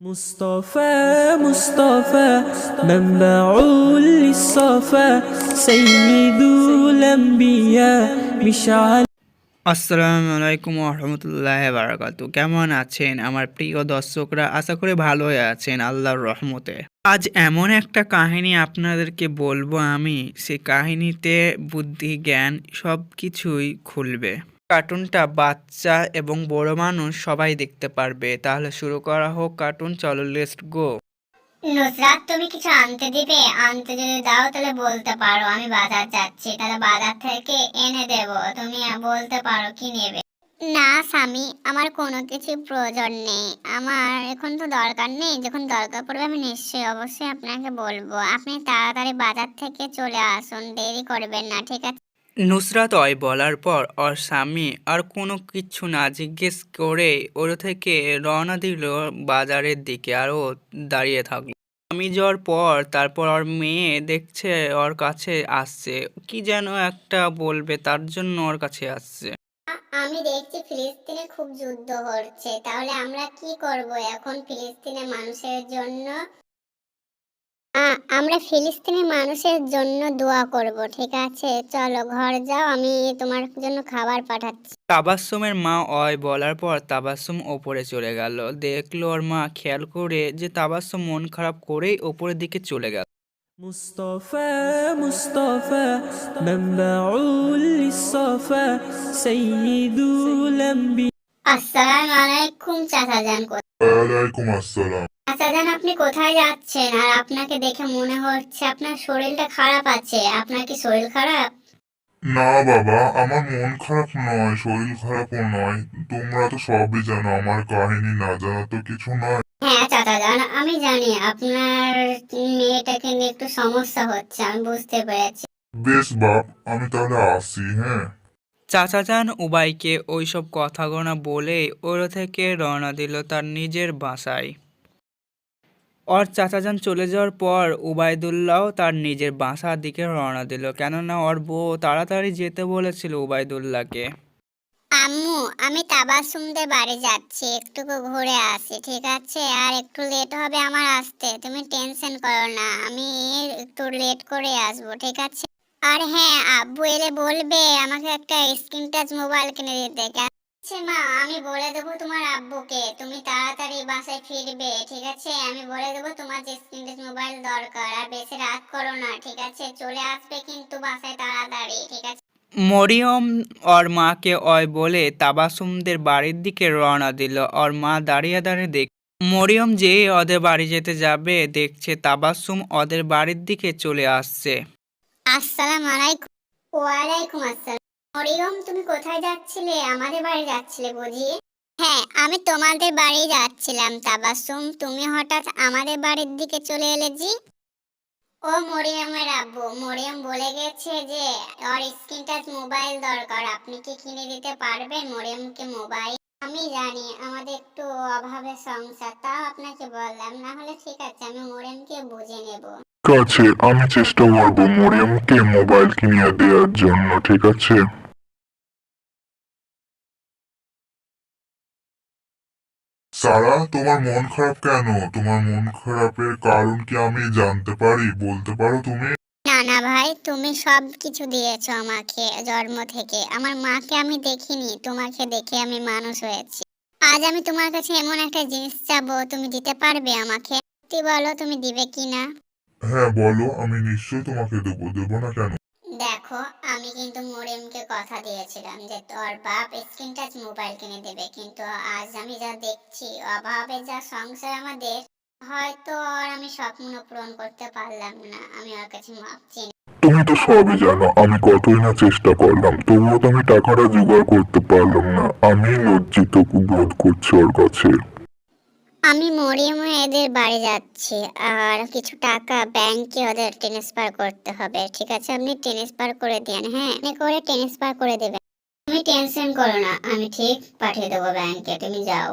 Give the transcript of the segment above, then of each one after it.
مصطفى مصطفى منبع للصفا سيد الأنبياء مشعل আসসালামু আলাইকুম রহমতুল্লাহ বারাকাতু কেমন আছেন আমার প্রিয় দর্শকরা আশা করি ভালোই আছেন আল্লাহর রহমতে আজ এমন একটা কাহিনী আপনাদেরকে বলবো আমি সে কাহিনীতে বুদ্ধি জ্ঞান সব কিছুই খুলবে কার্টুনটা বাচ্চা এবং বড় মানুষ সবাই দেখতে পারবে। তাহলে শুরু করা হোক কার্টুন, চলো লেস্ট গো নুসরাত, তুমি কিছু আনতে দিবে? আনতে যদি দাও, তাহলে বলতে পারো, আমি বাজার যাচ্ছি। তাহলে বাজার থেকে এনে দেব, তুমি বলতে পারো কি নেবে। না স্বামী, আমার কোনো কিছু প্রয়োজন নেই। আমার এখন তো দরকার নেই, যখন দরকার পড়বে আমি নিশ্চয়ই অবশ্যই আপনাকে বলব। আপনি তাড়াতাড়ি বাজার থেকে চলে আসুন, দেরি করবেন না, ঠিক আছে? নুসরাত অয় বলার পর ওর স্বামী আর কোনো কিছু না জিজ্ঞেস করে ওর থেকে রওনা দিল বাজারের দিকে আর ও দাঁড়িয়ে থাকল। আমি যাওয়ার পর তারপর ওর মেয়ে দেখছে ওর কাছে আসছে। কি যেন একটা বলবে, তার জন্য ওর কাছে আসছে। আমি দেখছি ফিলিস্তিনে খুব যুদ্ধ হচ্ছে, তাহলে আমরা কি করব এখন ফিলিস্তিনের মানুষের জন্য? আমরা ফিলিস্তিনের মানুষের জন্য দোয়া করব ঠিক আছে চলো ঘর যাও আমি তোমার জন্য খাবার পাঠাচ্ছি তাবাসুমের মা অয় বলার পর তাবাসুম ওপরে চলে গেল দেখলো ওর মা খেয়াল করে যে তাবাসুম মন খারাপ করেই ওপরের দিকে চলে গেল مصطفى مصطفى منبع للصفا سيد الأنبياء আসসালামু আলাইকুম চাচা যান ওয়ালাইকুম আসসালাম চাচা যান আপনি কোথায় যাচ্ছেন? আর আপনাকে দেখে মনে হচ্ছে আপনার শরীরটা খারাপ আছে। আপনার কি শরীর খারাপ? না বাবা আমার মন খারাপ নয় শরীর খারাপও নয়। তোমরা তো সবই জানো আমার কাহিনী না জানা তো কিছু নয়। হ্যাঁ চাচা যান আমি জানি আপনার মেয়েটাকে নিয়ে একটু সমস্যা হচ্ছে আমি বুঝতে পেরেছি। বেশ বাপ আমি তাহলে আসি হ্যাঁ? চাচা যান উবাইকে ওইসব কথা গোনা বলে ওর থেকে রওনা দিল তার নিজের বাসায়। ওর চাচাজান চলে যাওয়ার পর উবাইদুল্লাহ তার নিজের বাসার দিকে রওনা দিল। কেননা ওর বউ তাড়াতাড়ি যেতে বলেছিল উবাইদুল্লাহকে আম্মু, আমি তাবাসুমদের বাড়ি যাচ্ছি। একটু ঘুরে আসি, ঠিক আছে? আর একটু লেট হবে আমার আসতে। তুমি টেনশন করো না, আমি একটু লেট করে আসব, ঠিক আছে? আর হ্যাঁ আব্বু এলে বলবে, আমাকে একটা স্ক্রিন টাচ মোবাইল কিনে দিতে। আচ্ছা মা। আমি বলে দেবো তোমার আব্বুকে। তুমি তাড়াতাড়ি বাসায় ফিরবে ঠিক আছে? আমি বলে দেবো তোমার যে স্ক্রিন টাচ মোবাইল দরকার আর বেশি রাত করো না ঠিক আছে? চলে আসবে কিন্তু বাসায় তাড়াতাড়ি ঠিক আছে? মরিয়ম ওর মাকে অয় বলে তাবাসুমদের বাড়ির দিকে রওনা দিল। ওর মা দাঁড়িয়ে দাঁড়িয়ে দেখ মরিয়ম যে ওদের বাড়ি যেতে যাবে দেখছে তাবাসুম ওদের বাড়ির দিকে চলে আসছে। আসসালামু আলাইকুম। ওয়ালাইকুম আসসালাম। মরিয়ম তুমি কোথায় যাচ্ছিলে? আমাদের বাড়ি যাচ্ছিলে বুঝি? হ্যাঁ আমি তোমাদের বাড়ি যাচ্ছিলাম, তাবাসুম। তুমি হঠাৎ আমাদের বাড়ির দিকে চলে এলে জি? ও মরিয়মের আব্বু, মরিয়ম বলে গেছে যে ওর স্ক্রিন টাচ মোবাইল দরকার, আপনি কি কিনে দিতে পারবেন? মরিয়মকে মোবাইল? আমি জানি, আমাদের একটু অভাবের সংসার, তাও আপনাকে বললাম, না হলে ঠিক আছে, আমি মরিয়মকে বুঝে নেব। ঠিক আছে, আমি চেষ্টা করব মরিয়মকে মোবাইল কিনে দেওয়ার জন্য, ঠিক আছে? সারা তোমার মন খারাপ কেন? তোমার মন খারাপের কারণ কি আমি জানতে পারি? বলতে পারো তুমি? না না ভাই তুমি সব কিছু দিয়েছ আমাকে জন্ম থেকে। আমার মাকে আমি দেখিনি তোমাকে দেখে আমি মানুষ হয়েছি। আজ আমি তোমার কাছে এমন একটা জিনিস চাবো তুমি দিতে পারবে আমাকে? সত্যি বলো তুমি দিবে কি না হ্যাঁ বলো আমি নিশ্চয়ই তোমাকে দেবো। দেবো না কেন? দেখো, আমি কিন্তু মরিয়মকে কথা দিয়েছিলাম যে তোর বাপ স্ক্রিন টাচ মোবাইল কিনে দেবে, কিন্তু আজ আমি যা দেখছি, অভাবে যা সংসার আমাদের, হয়তো আর আমি স্বপ্ন পূরণ করতে পারলাম না। আমি ওর কাছে মাপ চেয়ে তুমি তো সবই জানো, আমি কতই না চেষ্টা করলাম, তবুও তো আমি টাকাটা জোগাড় করতে পারলাম না। আমি লজ্জিত বোধ করছি ওর কাছে। আমি মরিয়ম এদের বাড়ি যাচ্ছি, আর কিছু টাকা ব্যাংকে ওদের ট্রান্সফার করতে হবে, ঠিক আছে? আপনি ট্রান্সফার করে দেন হ্যাঁ? আপনি করে ট্রান্সফার করে দেবেন। তুমি টেনশন করো না, আমি ঠিক পাঠিয়ে দেবো ব্যাংকে, তুমি যাও।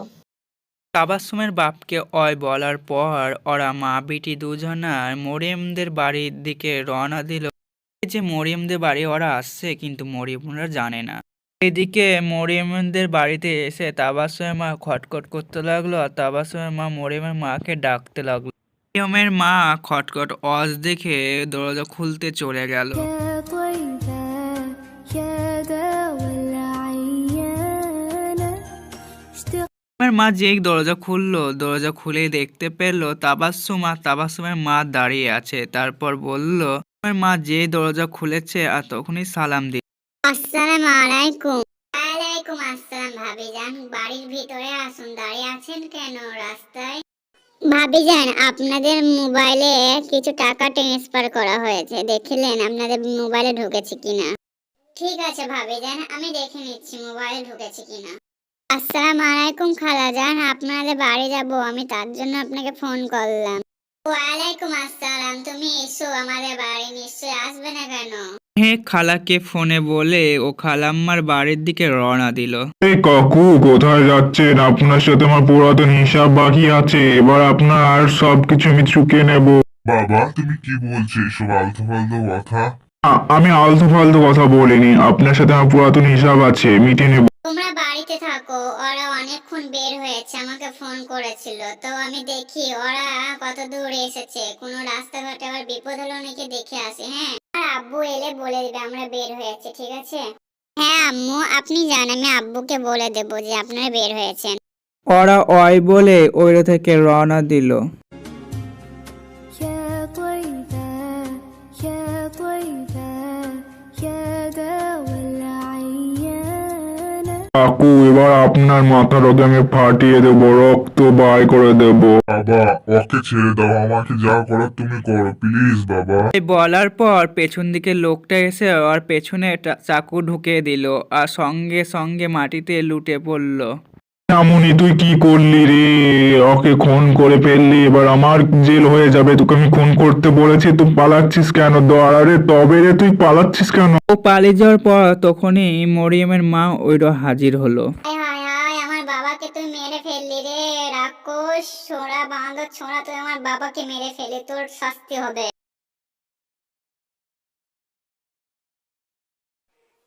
তাবাসুমের বাপকে অয় বলার পর ওরা মা, বেটি দুজনার মরিয়মদের বাড়ির দিকে রওনা দিল। যে মরিয়মদের বাড়ি ওরা আসছে, কিন্তু মরিয়মরা জানে না। এদিকে মরিয়মদের বাড়িতে এসে তাবাসমের মা খটখট করতে লাগল আর তাবাসমের মা মরিয়মের মাকে ডাকতে লাগল। মরিয়মের মা খটখট অজ দেখে দরজা খুলতে চলে গেল। মা যেই দরজা খুললো, দরজা খুলে দেখতে পেল তাবাসুম আর তাবাসুমের মা দাঁড়িয়ে আছে। তারপর বলল আমার মা যে দরজা খুলেছে আর তখনই সালাম দিল আসসালামু আলাইকুম। ওয়ালাইকুম আসসালাম ভাবিজান। বাড়ির ভিতরে আসুন, দাঁড়িয়ে আছেন কেন রাস্তায়? ভাবিজান, আপনাদের মোবাইলে কিছু টাকা ট্রান্সফার করা হয়েছে। দেখলেন আপনাদের মোবাইলে ঢুকেছে কিনা? ঠিক আছে ভাবিজান, আমি দেখে নিচ্ছি মোবাইলে ঢুকেছে কিনা। আসসালামু আলাইকুম খালাজান, আপনাদের বাড়ি যাব, আমি তার জন্য আপনাকে ফোন করলাম। ওয়ালাইকুম আসসালাম, তুমি এসো আমাদের বাড়ি, নিশ্চয়ই আসবে না কেন? হ্যাঁ খালাকে ফোনে বলে ও খালাম্মার বাড়ির দিকে রওনা দিল। এই কাকু কোথায় যাচ্ছেন? আপনার সাথে আমার পুরাতন হিসাব বাকি আছে। এবার আপনার সবকিছু আমি চুকিয়ে নেব। বাবা তুমি কি বলছো এসব আলতু ফালতু কথা আমি আলতু ফালতু কথা বলিনি। আপনার সাথে আমার পুরাতন হিসাব আছে মিটিয়ে নেব। তোমরা বাড়িতে থাকো ওরা অনেকক্ষণ বের হয়েছে আমাকে ফোন করেছিল। তো আমি দেখি ওরা কত দূর এসেছে। কোনো রাস্তাঘাটে আবার বিপদ হলো নাকি দেখে আসি হ্যাঁ? আর আব্বু এলে বলে দেবে, আমরা বের হয়েছে ঠিক আছে? হ্যাঁ আম্মু, আপনি যান, আমি আব্বুকে বলে দেবো যে আপনারা বের হয়েছেন। ওরা অয় বলে ওইটা থেকে রওনা দিল। কাকু এবার আপনার মাথা রোগে আমি ফাটিয়ে দেব রক্ত বার করে দেব। বাবা ওকে ছেড়ে দাও আমাকে যা করার তুমি করো প্লিজ বাবা। এই বলার পর পেছন দিকে লোকটা এসে আর পেছনে টা- চাকু ঢুকিয়ে দিল আর সঙ্গে সঙ্গে মাটিতে লুটে পড়ল। এমনই তুই কি করলি রে? ওকে খুন করে ফেললি এবার আমার জেল হয়ে যাবে। তোকে আমি খুন করতে বলেছি তুই পালাচ্ছিস কেন? দাঁড়ারে তবে রে তুই পালাচ্ছিস কেন? ও পালিয়ে যাওয়ার পর তখনই মরিয়মের মা ওইটা হাজির হলো। আমার বাবাকে তুই মেরে ফেললি রে রাক্ষস ছোড়া বাঁদর ছোড়া তুই আমার বাবাকে মেরে ফেলি তোর শাস্তি হবে।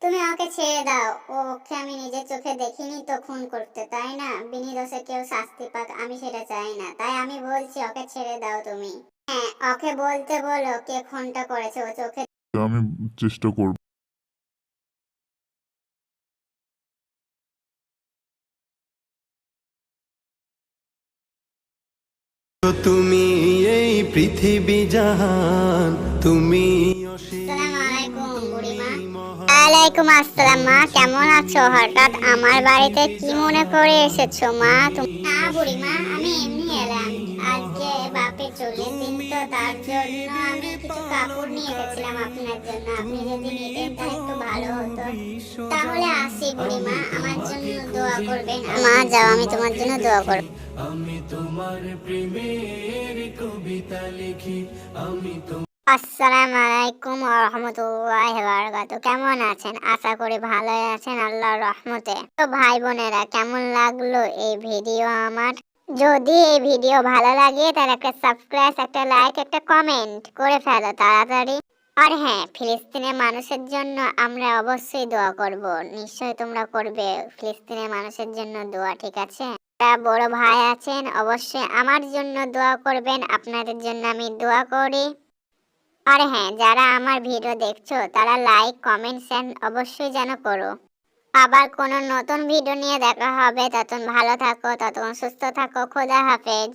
তুমি ওকে ছেড়ে দাও। ওকে আমি নিজের চোখে দেখিনি তো খুন করতে তাই না? বিনি দোষে কেউ শাস্তি পাক আমি সেটা চাই না। তাই আমি বলছি ওকে ছেড়ে দাও তুমি। হ্যাঁ ওকে বলতে বলো কে খুনটা করেছে ও চোখে আমি চেষ্টা করব। তুমি এই পৃথিবী জাহান তুমি আলাইকুম আসসালাম মা। কেমন আছো? হঠাৎ আমার বাড়িতে কি মনে করে এসেছ মা? তুমি না বুড়িমা আমি এমনি এলাম। আজকে বাপের চল্লিশ দিন তো তার জন্য আমি কিছু কাপড় নিয়ে এসেছিলাম আপনার জন্য। আপনি যদি নিতেন তাহলে একটু ভালো হতো। তাহলে আসি বুড়িমা। আমার জন্য দোয়া করবেন। মা যাও আমি তোমার জন্য দোয়া করব। আমি তোমার প্রেমের কবিতা লিখি। আমি আসসালামু আলাইকুম রহমতুল্লাহ বারকাত কেমন আছেন? আশা করি ভালোই আছেন আল্লাহর রহমতে। তো ভাই বোনেরা, কেমন লাগল এই ভিডিও আমার? যদি এই ভিডিও ভালো লাগে, তাহলে একটা সাবস্ক্রাইব, একটা লাইক, একটা কমেন্ট করে ফেলো তাড়াতাড়ি। আর হ্যাঁ ফিলিস্তিনের মানুষের জন্য আমরা অবশ্যই দোয়া করব। নিশ্চয়ই তোমরা করবে। ফিলিস্তিনের মানুষের জন্য দোয়া, ঠিক আছে? বড় ভাই আছেন, অবশ্যই আমার জন্য দোয়া করবেন। আপনাদের জন্য আমি দোয়া করি। আর হ্যাঁ যারা আমার ভিডিও দেখছ, তারা লাইক কমেন্ট অ্যান্ড অবশ্যই যেন করো। আবার কোনো নতুন ভিডিও নিয়ে দেখা হবে। ততক্ষণ ভালো থাকো, ততক্ষণ সুস্থ থাকো। খোদা হাফেজ।